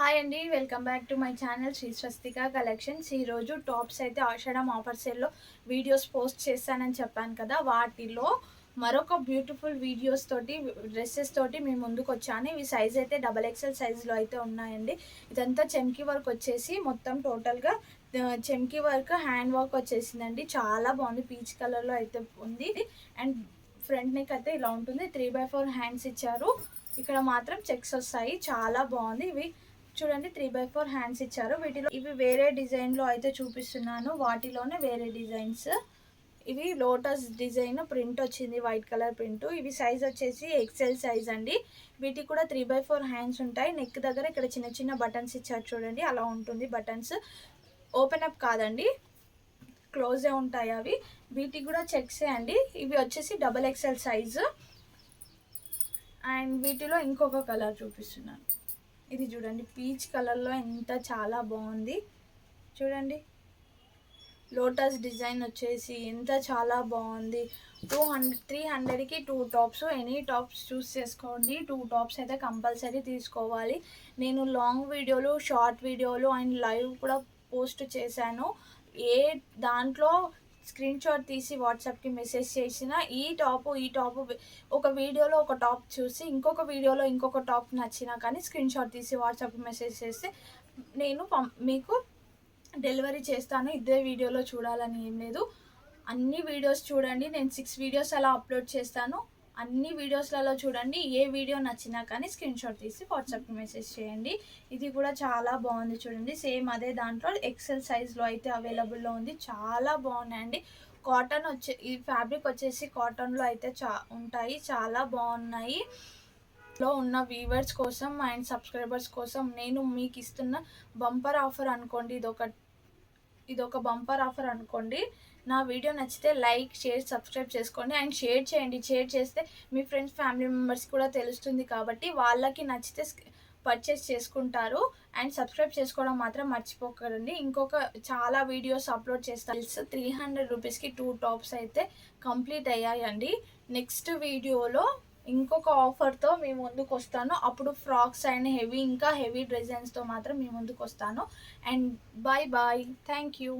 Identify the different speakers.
Speaker 1: Hi అండి welcome back to my channel Sri Swastika collections ఈరోజు tops అయితే Ashadam offer సేల్లో వీడియోస్ పోస్ట్ చేశానని చెప్పాను కదా. వాటిలో మరొక బ్యూటిఫుల్ వీడియోస్ తోటి డ్రెస్సెస్ తోటి మేము ముందుకు వచ్చాను. ఇవి సైజ్ అయితే డబల్ ఎక్సెల్ సైజులో అయితే ఉన్నాయండి. ఇదంతా చెమ్కి వర్క్ వచ్చేసి మొత్తం టోటల్గా చెమ్కి వర్క్ హ్యాండ్ వర్క్ వచ్చేసిందండి. చాలా బాగుంది పీచ్ కలర్లో అయితే ఉంది. అండ్ ఫ్రంట్ నెక్ అయితే ఇలా ఉంటుంది. త్రీ బై ఫోర్ హ్యాండ్స్ ఇచ్చారు. ఇక్కడ మాత్రం చెక్స్ వస్తాయి. చాలా బాగుంది. ఇవి చూడండి త్రీ బై ఫోర్ హ్యాండ్స్ ఇచ్చారు. వీటిలో ఇవి వేరే డిజైన్లో అయితే చూపిస్తున్నాను. వాటిలోనే వేరే డిజైన్స్. ఇవి లోటస్ డిజైన్ ప్రింట్ వచ్చింది వైట్ కలర్ ప్రింట్. ఇవి సైజ్ వచ్చేసి ఎక్సెల్ సైజ్ అండి. వీటికి కూడా త్రీ బై ఫోర్ హ్యాండ్స్ ఉంటాయి. నెక్ దగ్గర ఇక్కడ చిన్న చిన్న బటన్స్ ఇచ్చారు చూడండి అలా ఉంటుంది బటన్స్ ఓపెన్ అప్ కాదండి క్లోజే ఉంటాయి అవి. వీటికి కూడా చెక్సే అండి. ఇవి వచ్చేసి డబల్ ఎక్సెల్ సైజు అండ్ వీటిలో ఇంకొక కలర్ చూపిస్తున్నాను. ఇది చూడండి పీచ్ కలర్లో ఎంత చాలా బాగుంది. చూడండి లోటస్ డిజైన్ వచ్చేసి ఎంత చాలా బాగుంది. టూ హండ్రెడ్ త్రీ హండ్రెడ్కి two tops any tops choose చేసుకోండి. టూ టాప్స్ అయితే కంపల్సరీ తీసుకోవాలి. నేను లాంగ్ వీడియోలు షార్ట్ వీడియోలు అండ్ లైవ్ కూడా పోస్ట్ చేశాను. ఏ దాంట్లో స్క్రీన్ షాట్ తీసి వాట్సాప్కి మెసేజ్ చేసిన ఈ టాప్ ఈ టాప్ ఒక వీడియోలో ఒక టాప్ చూసి ఇంకొక వీడియోలో ఇంకొక టాప్ నచ్చినా కానీ స్క్రీన్ షాట్ తీసి వాట్సాప్కి మెసేజ్ చేస్తే నేను మీకు డెలివరీ చేస్తాను. ఇదే వీడియోలో చూడాలని ఏం లేదు. అన్ని వీడియోస్ చూడండి. నేను సిక్స్ వీడియోస్ అలా అప్లోడ్ చేస్తాను. అన్ని వీడియోస్లలో చూడండి ఏ వీడియో నచ్చినా కానీ స్క్రీన్ షాట్ తీసి వాట్సాప్కి మెసేజ్ చేయండి. ఇది కూడా చాలా బాగుంది చూడండి. సేమ్ అదే దాంట్లో ఎక్సెల్ సైజ్లో అయితే అవైలబుల్లో ఉంది. చాలా బాగున్నాయండి. కాటన్ వచ్చే ఈ ఫ్యాబ్రిక్ వచ్చేసి కాటన్లో అయితే చా ఉంటాయి. చాలా బాగున్నాయి. లో ఉన్న వీవర్స్ కోసం అండ్ సబ్స్క్రైబర్స్ కోసం నేను మీకు ఇస్తున్న బంపర్ ఆఫర్ అనుకోండి ఇది ఒక ఇది ఒక బంపర్ ఆఫర్ అనుకోండి. నా వీడియో నచ్చితే లైక్ షేర్ సబ్స్క్రైబ్ చేసుకోండి. అండ్ షేర్ చేయండి. షేర్ చేస్తే మీ ఫ్రెండ్స్ ఫ్యామిలీ మెంబర్స్ కూడా తెలుస్తుంది కాబట్టి వాళ్ళకి నచ్చితే పర్చేస్ చేసుకుంటారు. అండ్ సబ్స్క్రైబ్ చేసుకోవడం మాత్రం మర్చిపోకండి. ఇంకొక చాలా వీడియోస్ అప్లోడ్ చేస్తారు త్రీ హండ్రెడ్ రూపీస్కి టూ టాప్స్ అయితే కంప్లీట్ అయ్యాయండి. నెక్స్ట్ వీడియోలో ఇంకొక ఆఫర్తో మీ ముందుకు వస్తాను. అప్పుడు ఫ్రాక్స్ అండ్ హెవీ ఇంకా హెవీ డిజైన్స్తో మాత్రం మీ ముందుకు వస్తాను. And bye bye thank you